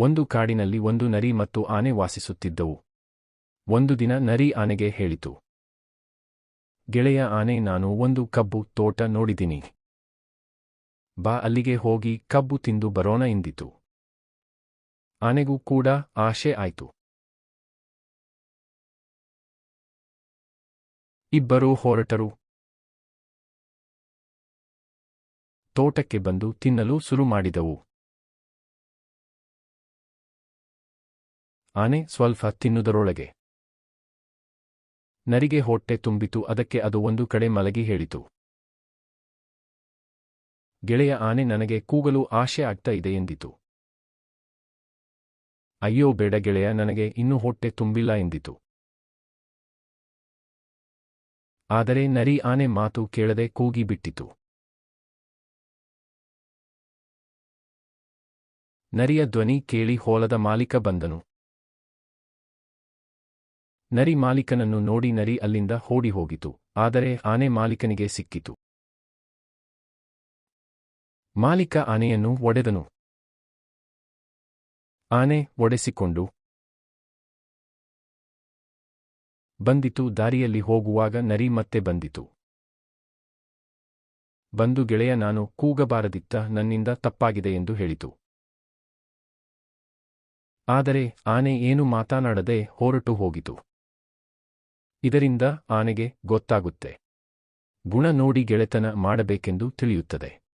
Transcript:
ಒಂದು ಕಾಡಿನಲ್ಲಿ ಒಂದು ನರಿ ಮತ್ತು ಆನೆ ವಾಸಿಸುತ್ತಿದ್ದವು. ಒಂದು ದಿನ ನರಿ ಆನೆಗೆ ಹೇಳಿತು, ಗೆಳೆಯ ಆನೆ, ನಾನು ಒಂದು ಕಬ್ಬು, ತೋಟ ನೋಡಿದಿನಿ ಬಾ ಅಲ್ಲಿಗೆ ಹೋಗಿ ಕಬ್ಬು ತಿಂದು ಬರೋಣ ಎಂದಿತು. ಆನೆಗೂ ಕೂಡ ಆಶೆ ಆಯಿತು. ಇಬ್ಬರೂ ಹೊರಟರು ತೋಟಕ್ಕೆ ಬಂದು ತಿನ್ನಲು ಶುರು ಮಾಡಿದವು. ಆನೆ ಸ್ವಲ್ಪ ತಿನ್ನುವುದರೊಳಗೆ. ನರಿಗೆ ಹೊಟ್ಟೆ ತುಂಬಿತು, ಅದಕ್ಕೆ ಅದು ಒಂದು ಕಡೆ ಮಲಗಿ ಹೇಳಿತು. ಗೆಳೆಯ ಆನೆ ನನಗೆ ಕೂಗಲು ಆಶೆ ಆಗ್ತಾ ಇದೆ ಎಂದಿತು. ಅಯ್ಯೋ ಬೇಡ ಗೆಳೆಯ, ನನಗೆ ಇನ್ನೂ ಹೊಟ್ಟೆ ತುಂಬಿಲ್ಲ ಎಂದಿತು. ಆದರೆ ನರಿ ಆನೆ ಮಾತು ಕೇಳದೆ ಕೂಗಿ ಬಿಟ್ಟಿತು. ನರಿಯ ಧ್ವನಿ ಕೇಳಿ ಹೋಲದ ಮಾಲೀಕ ಬಂದನು. ನರಿ ಮಾಲೀಕನನ್ನು ನೋಡಿ ನರಿ ಅಲ್ಲಿಂದ ಓಡಿ ಹೋಗಿತು ಆದರೆ ಆನೆ ಮಾಲೀಕನಿಗೆ ಸಿಕ್ಕಿತು. ಮಾಲೀಕ ಆನೆಯನ್ನು ಒಡೆದನು. ಆನೆ ಒಡೆಸಿಕೊಂಡು ಬಂದಿತು, ದಾರಿಯಲ್ಲಿ ಹೋಗುವಾಗ ನರಿ ಮತ್ತೆ ಬಂದಿತು. ಬಂದು ಗೆಳೆಯ, ನಾನು ಕೂಗಬಾರದಿತ್ತ, ನನ್ನಿಂದ ತಪ್ಪಾಗಿದೆ ಎಂದು ಹೇಳಿತು. ಆದರೆ ಆನೆ ಏನು ಮಾತನಾಡದೆ ಹೊರಟು ಹೋಗಿತು. ಇದರಿಂದ ಆನೆಗೆ ಗೊತ್ತಾಗುತ್ತೆ. ಗುಣ ನೋಡಿ ಗೆಳೆತನ ಮಾಡಬೇಕೆಂದು ತಿಳಿಯುತ್ತದೆ.